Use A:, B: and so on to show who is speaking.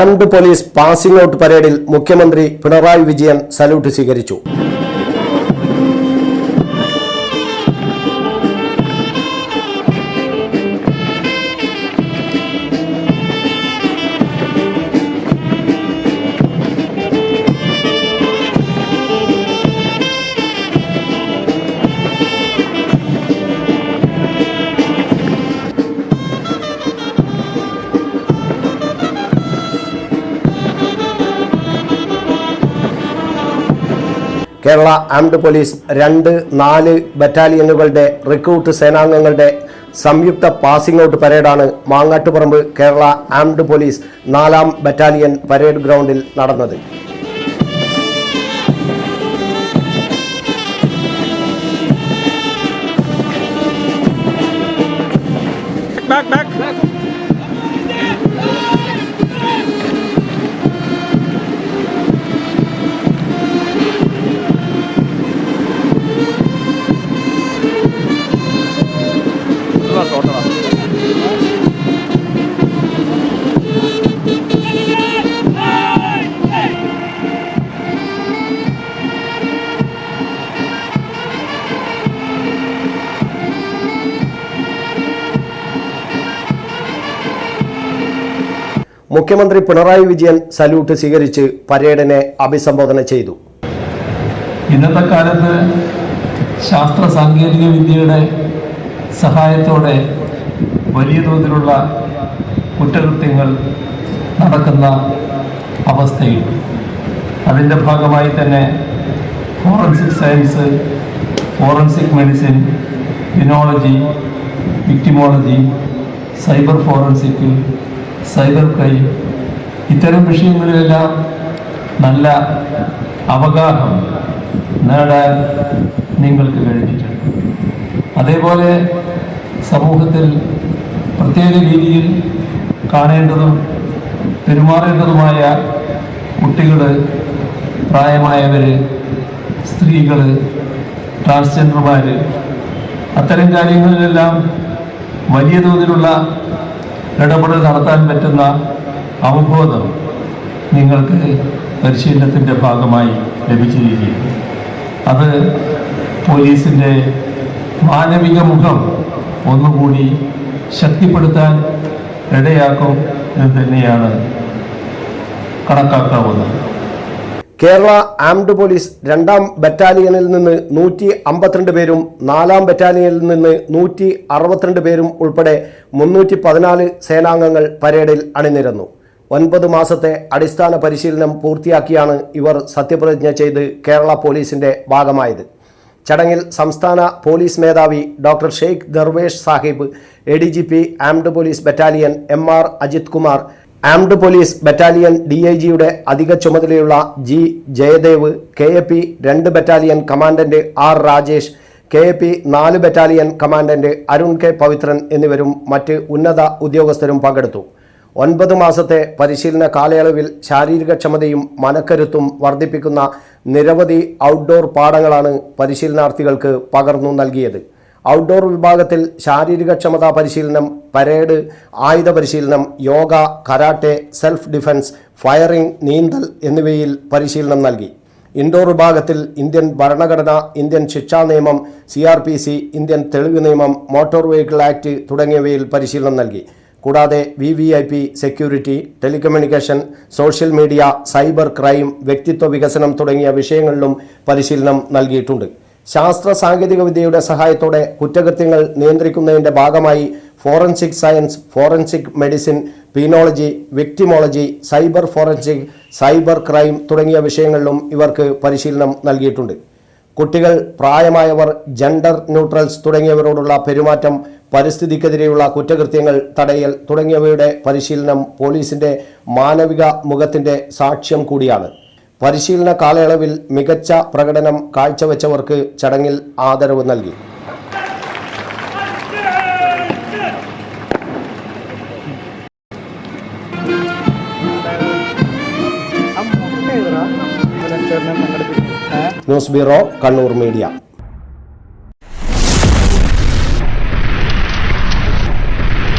A: Armed police passing out പരേഡിൽ മുഖ്യമന്ത്രി Pinarayi Vijayan salute സ്വീകരിച്ചു. കേരള ആംഡ് പോലീസ് രണ്ട് നാല് ബറ്റാലിയനുകളുടെ റിക്രൂട്ട് സേനാംഗങ്ങളുടെ സംയുക്ത പാസിംഗ് ഔട്ട് പരേഡാണ് മാങ്ങാട്ടുപറമ്പ് കേരള ആംഡ് പോലീസ് നാലാം ബറ്റാലിയൻ പരേഡ് ഗ്രൗണ്ടിൽ നടന്നത്
B: back, back, back.
A: മുഖ്യമന്ത്രി പിണറായി വിജയൻ സല്യൂട്ട് സ്വീകരിച്ച് പരേഡിനെ അഭിസംബോധന ചെയ്തു.
C: ഇന്നത്തെ കാലത്ത് ശാസ്ത്ര സാങ്കേതിക വിദ്യയുടെ സഹായത്തോടെ വലിയ തോതിലുള്ള കുറ്റകൃത്യങ്ങൾ നടക്കുന്ന അവസ്ഥയിൽ അതിന്റെ ഭാഗമായി തന്നെ forensic science forensic medicine penology victimology cyber forensic cyber crime. ഇത്തരം വിഷയങ്ങളിലെല്ലാം നല്ല അവഗാഹം നേടാൻ നിങ്ങൾക്ക് കഴിഞ്ഞിട്ടുണ്ട്. അതേപോലെ സമൂഹത്തിൽ പ്രത്യേക രീതിയിൽ കാണേണ്ടതും പെരുമാറേണ്ടതുമായ കുട്ടികൾ പ്രായമായവർ സ്ത്രീകൾ ട്രാൻസ്ജെൻഡർമാർ അത്തരം കാര്യങ്ങളിലെല്ലാം വലിയ തോതിലുള്ള ഇടപെടൽ നടത്താൻ പറ്റുന്ന അവബോധം നിങ്ങൾക്ക് പരിശീലനത്തിന്റെ ഭാഗമായി ലഭിച്ചിരിക്കുകയാണ് അത് പോലീസിന്റെ മാനവിക മുഖം ഒന്നുകൂടി ശക്തിപ്പെടുത്താൻ ഇടയാക്കും എന്ന് തന്നെയാണ് കണക്കാക്കാവുന്നത്.
A: കേരള ആംഡ് പോലീസ് രണ്ടാം ബറ്റാലിയനിൽ നിന്ന് നൂറ്റി അമ്പത്തിരണ്ട് പേരും നാലാം ബറ്റാലിയനിൽ നിന്ന് നൂറ്റി അറുപത്തിരണ്ട് പേരും ഉൾപ്പെടെ മുന്നൂറ്റി പതിനാല് സേനാംഗങ്ങൾ പരേഡിൽ അണിനിരന്നു. ഒൻപത് മാസത്തെ അടിസ്ഥാന പരിശീലനം പൂർത്തിയാക്കിയാണ് ഇവർ സത്യപ്രതിജ്ഞ ചെയ്ത് കേരള പോലീസിന്റെ ഭാഗമായത്. ചടങ്ങിൽ സംസ്ഥാന പോലീസ് മേധാവി doctor Sheikh Darvesh Sahib A D G P armed police battalion M R Ajith Kumar armed police battalion D I ജിയുടെ അധിക ചുമതലയുള്ള G Jayadev K A P രണ്ട് battalion commandant R Rajesh K A P നാല് battalion commandant Arun K Pavithran എന്നിവരും മറ്റ് ഉന്നത ഉദ്യോഗസ്ഥരും പങ്കെടുത്തു. ഒൻപത് മാസത്തെ പരിശീലന കാലയളവിൽ ശാരീരിക ക്ഷമതയും മനക്കരുത്തും വർദ്ധിപ്പിക്കുന്ന നിരവധി ഔട്ട്ഡോർ പാഠങ്ങളാണ് പരിശീലനാർത്ഥികൾക്ക് പകർന്നു നൽകിയത്. ഔട്ട്ഡോർ വിഭാഗത്തിൽ ശാരീരികക്ഷമതാ പരിശീലനം പരേഡ് ആയുധ പരിശീലനം yoga karate self defence firing നീന്തൽ എന്നിവയിൽ പരിശീലനം നൽകി. ഇൻഡോർ വിഭാഗത്തിൽ ഇന്ത്യൻ ഭരണഘടന ഇന്ത്യൻ ശിക്ഷാ നിയമം C R P C Indian തെളിവ് നിയമം മോട്ടോർ വെഹിക്കിൾ ആക്ട് തുടങ്ങിയവയിൽ പരിശീലനം നൽകി. കൂടാതെ V V I P security telecommunication social media cyber crime വ്യക്തിത്വ വികസനം തുടങ്ങിയ വിഷയങ്ങളിലും പരിശീലനം നൽകിയിട്ടുണ്ട്. ശാസ്ത്ര സാങ്കേതിക വിദ്യയുടെ സഹായത്തോടെ കുറ്റകൃത്യങ്ങൾ നിയന്ത്രിക്കുന്നതിന്റെ ഭാഗമായി forensic science forensic medicine penology victimology cyber forensic cyber crime തുടങ്ങിയ വിഷയങ്ങളിലും ഇവർക്ക് പരിശീലനം നൽകിയിട്ടുണ്ട്. കുട്ടികൾ പ്രായമായവർ ജെൻഡർ ന്യൂട്രൽസ് തുടങ്ങിയവരോടുള്ള പെരുമാറ്റം പരിസ്ഥിതിക്കെതിരെയുള്ള കുറ്റകൃത്യങ്ങൾ തടയൽ തുടങ്ങിയവയുടെ പരിശീലനം പോലീസിന്റെ മാനവിക മുഖത്തിന്റെ സാക്ഷ്യം കൂടിയാണ്. പരിശീലന കാലയളവിൽ മികച്ച പ്രകടനം കാഴ്ചവെച്ചവർക്ക് ചടങ്ങിൽ ആദരവ് നൽകി. News bureau Kannur media.